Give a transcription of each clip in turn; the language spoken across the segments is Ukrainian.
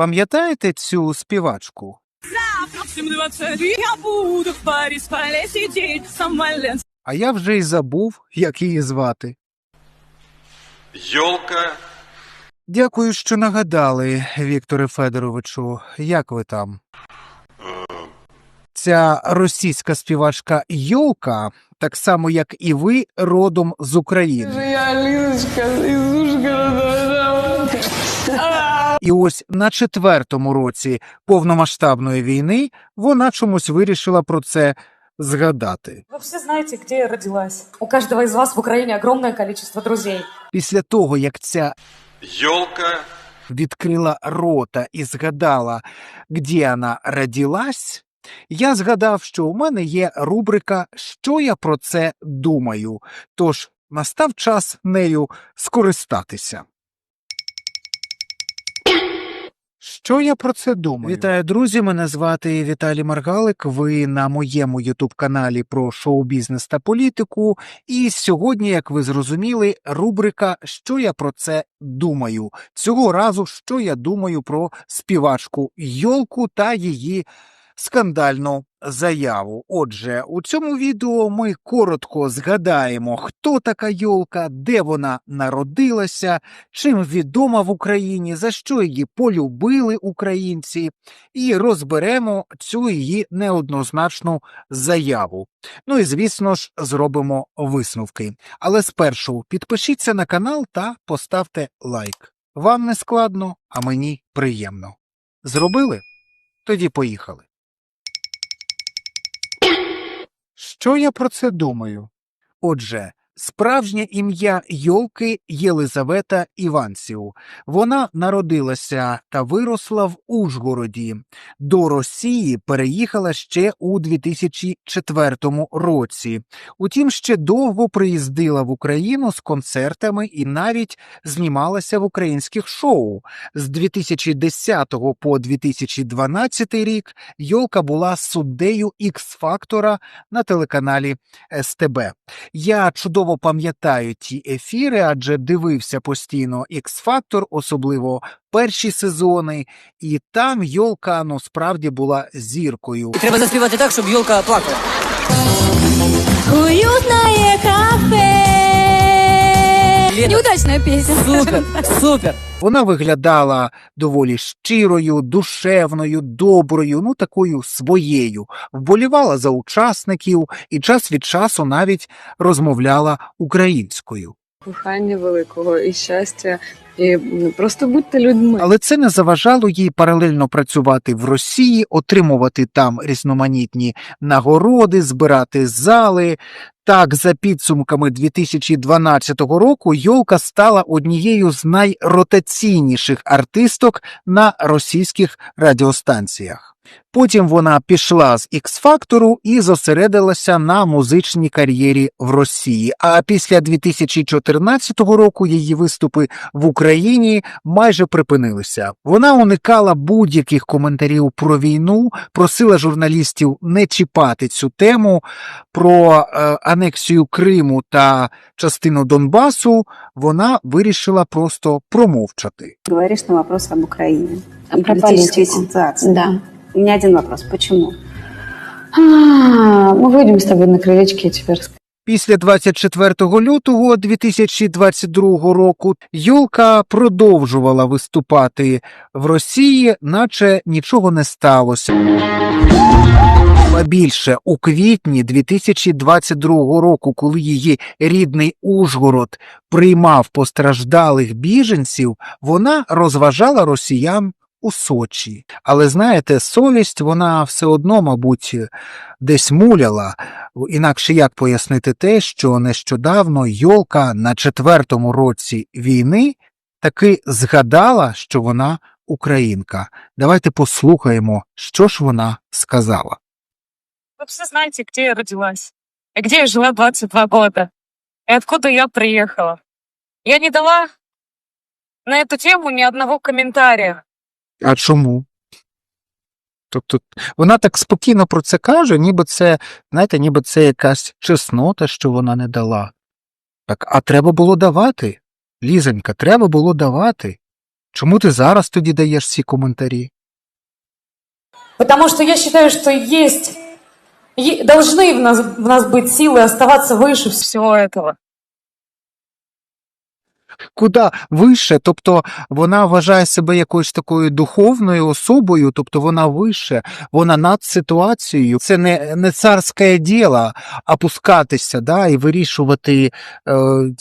Пам'ятаєте цю співачку? Всем 20 я буду в сидеть, Смоленск. А я вже й забув, як її звати. Ёлка Дякую, що нагадали, Вікторе Федоровичу, як ви там? Ця російська співачка Йолка, так само як і ви, родом з України. Я Алиночка из Ужгорода. І ось на четвертому році повномасштабної війни вона чомусь вирішила про це згадати. Вы все знаете, где я родилась. У каждого из вас в Украине огромное количество друзей. Після того, як ця Ёлка відкрила рота і згадала, де вона родилась, я згадав, що у мене є рубрика Що я про це думаю. Тож настав час нею скористатися. Що я про це думаю? Вітаю, друзі! Мене звати Віталій Маргалик. Ви на моєму ютуб-каналі про шоу-бізнес та політику. І сьогодні, як ви зрозуміли, рубрика Що я про це думаю. Цього разу, що я думаю про співачку Йолку та її скандальну заяву. Отже, у цьому відео ми коротко згадаємо, хто така Йолка, де вона народилася, чим відома в Україні, за що її полюбили українці, і розберемо цю її неоднозначну заяву. Ну і звісно ж, зробимо висновки. Але спершу підпишіться на канал та поставте лайк. Вам не складно, а мені приємно. Зробили? Тоді поїхали. Що я про це думаю? Отже, справжнє ім'я Йолки Єлизавета Іванців. Вона народилася та виросла в Ужгороді. До Росії переїхала ще у 2004 році. Утім, ще довго приїздила в Україну з концертами і навіть знімалася в українських шоу. З 2010 по 2012 рік Йолка була суддею Ікс-фактора на телеканалі СТБ. Я чудово пам'ятаю ті ефіри, адже дивився постійно Ікс-фактор, особливо перші сезони, і там Йолка ну справді була зіркою. Треба заспівати так, щоб Йолка плакала. Уютное кафе. Неудачная песня. Супер, супер. Вона виглядала доволі щирою, душевною, доброю, ну такою своєю, вболівала за учасників і час від часу навіть розмовляла українською. Кохання великого і щастя, і ну, просто будьте людьми. Але це не заважало їй паралельно працювати в Росії, отримувати там різноманітні нагороди, збирати зали. Так, за підсумками 2012 року, Йолка стала однією з найротаційніших артисток на російських радіостанціях. Потім вона пішла з X-фактору і зосередилася на музичній кар'єрі в Росії. А після 2014 року її виступи в Україні майже припинилися. Вона уникала будь-яких коментарів про війну, просила журналістів не чіпати цю тему. Про е, анексію Криму та частину Донбасу вона вирішила просто промовчати. Говоришь на вопрос об Украине А и про политической политику? ситуации. Да. У меня один вопрос. Почему? А, мы выйдем с тобой на крылечке, я тебе расскажу. Після 24 лютого 2022 року Юлка продовжувала виступати в Росії, наче нічого не сталося. А більше у квітні 2022 року, коли її рідний Ужгород приймав постраждалих біженців, вона розважала росіян у Сочі. Але знаєте, совість вона все одно, мабуть, десь муляла. Інакше як пояснити те, що нещодавно Йолка на четвертому році війни таки згадала, що вона українка. Давайте послухаємо, що ж вона сказала. Вы все знаете, где я родилась. И где я жила 22 года. И откуда я приехала. Я не дала на эту тему ни одного комментария. А чому? Тобто вона так спокійно про це каже, ніби це, знаєте, ніби це якась чеснота, що вона не дала. Так, а треба було давати. Лізонька, треба було давати. Чому ти зараз тоді даєш ці коментарі? Потому что я считаю, что есть, е- должны в нас, в нас быть силы оставаться выше всего этого. Куда вище, тобто вона вважає себе якоюсь такою духовною особою, тобто вона вище, вона над ситуацією. Це не, не царське діло опускатися да, і вирішувати е,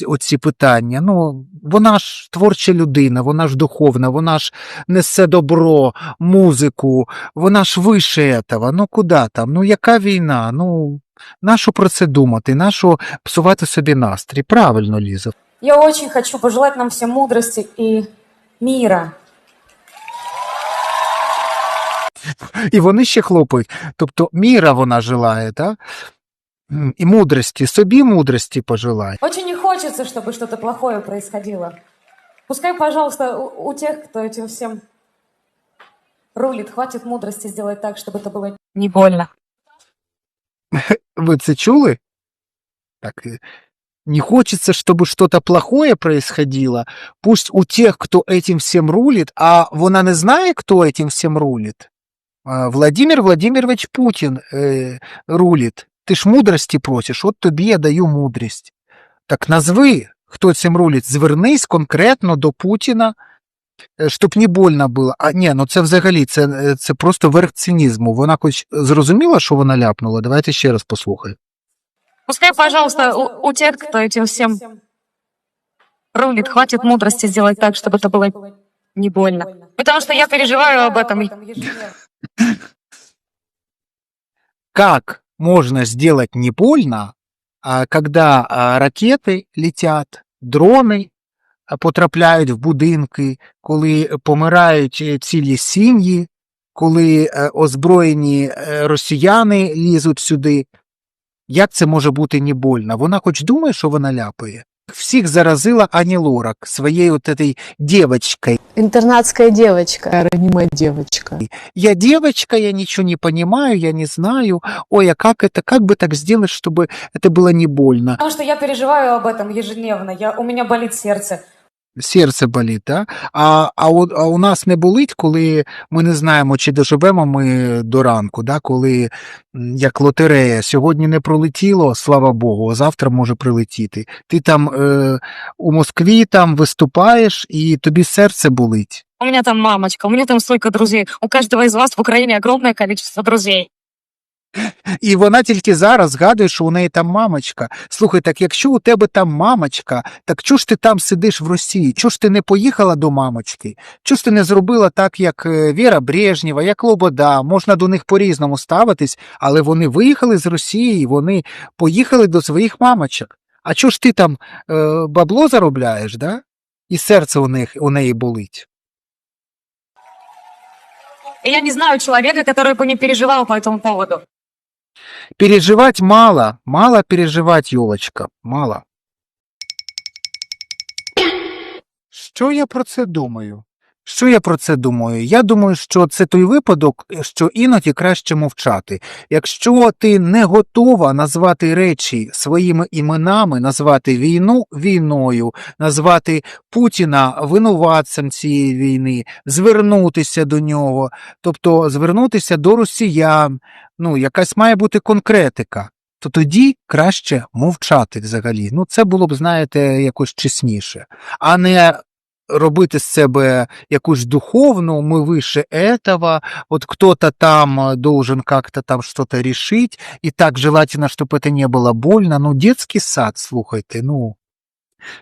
оці питання. Ну, вона ж творча людина, вона ж духовна, вона ж несе добро, музику, вона ж вище этого. Ну куди там? Ну яка війна? Ну, нащо про це думати? Нащо псувати собі настрій? Правильно, Ліза. Я очень хочу пожелать нам всем мудрости и мира. І вони ще хлопають. Тобто міра вона желає, так? М, І мудрості, собі мудрості пожелає. Очень не хочется, чтобы что-то плохое происходило. Пускай, пожалуйста, у, у тех, кто этим всем рулит, хватит мудрости сделать так, чтобы это было не больно. Ви це чули? Так, е, не хочется, чтобы что-то плохое происходило. Пусть у тех, кто этим всем рулит, а вона не знає, кто этим всем рулит. А, Владимир Владимирович Путин е, рулит. Ти ж мудрості просиш, от тобі я даю мудрість. Так назви, хто цим рулить, звернись конкретно до Путіна, е, щоб не больно було. А ні, ну це взагалі, це, е, це просто верх цинізму. Вона хоч зрозуміла, що вона ляпнула? Давайте ще раз послухаємо. Пускай, пожалуйста, у, у тех, кто этим всем рулит, хватит мудрости сделать так, чтобы это было не больно. Потому что я переживаю об этом. как можно сделать не больно, а, когда а, ракети летять, дрони а, потрапляють в будинки, коли помирають е, цілі сім'ї, коли е, озброєні е, росіяни лізуть сюди. Як це може бути не больно? Вона хоч думає, що вона ляпає? Всіх заразила Ані Лорак своєю от этой девочкой. Интернатская девочка, ранимая девочка. Я девочка, я ничего не понимаю, я не знаю. Ой, а как это, как бы так сделать, чтобы это было не больно? Потому что я переживаю об этом ежедневно. Я, у меня болит сердце. Серце болить, да? А, а, у, а у нас не болить, коли ми не знаємо, чи доживемо ми до ранку, да? коли як лотерея, сьогодні не пролетіло, слава Богу, а завтра може прилетіти. Ти там е, у Москві там виступаєш, і тобі серце болить. У меня там мамочка, у меня там столько друзей. У каждого из вас в Украине огромное количество друзей. І вона тільки зараз згадує, що у неї там мамочка. Слухай, так якщо у тебе там мамочка, так чого ж ти там сидиш в Росії? Чого ж ти не поїхала до мамочки? Чого ж ти не зробила так, як е, Віра Брежнєва, як Лобода? Можна до них по-різному ставитись, але вони виїхали з Росії, вони поїхали до своїх мамочок. А чого ж ти там е, бабло заробляєш, да? І серце у них у неї болить. И я не знаю человека, который бы не переживал по этому поводу. Переживать мало, мало переживать, елочка, мало. Що я про це думаю? Що я про це думаю? Я думаю, що це той випадок, що іноді краще мовчати. Якщо ти не готова назвати речі своїми іменами, назвати війну війною, назвати Путіна винуватцем цієї війни, звернутися до нього, тобто звернутися до росіян, ну, якась має бути конкретика, то тоді краще мовчати взагалі. Ну, це було б, знаєте, якось чесніше, а не робити з себе якусь духовну, ми вище этого, вот кто-то там э, должен как-то там что-то решить, и так желательно, чтобы это не было больно. Ну, детський сад, слухайте, ну.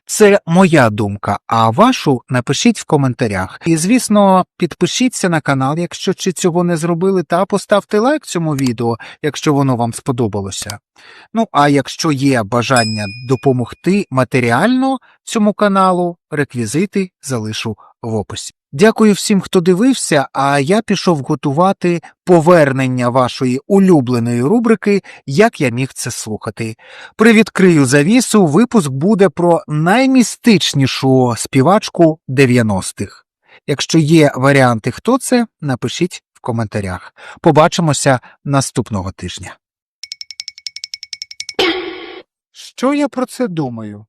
Це моя думка, а вашу напишіть в коментарях. І, звісно, підпишіться на канал, якщо ще цього не зробили, та поставте лайк цьому відео, якщо воно вам сподобалося. Ну, а якщо є бажання допомогти матеріально цьому каналу, реквізити залишу в описі. Дякую всім, хто дивився, а я пішов готувати повернення вашої улюбленої рубрики Як я міг це слухати. Привідкрию завісу, випуск буде про наймістичнішу співачку 90-х. Якщо є варіанти, хто це, напишіть в коментарях. Побачимося наступного тижня. Що я про це думаю?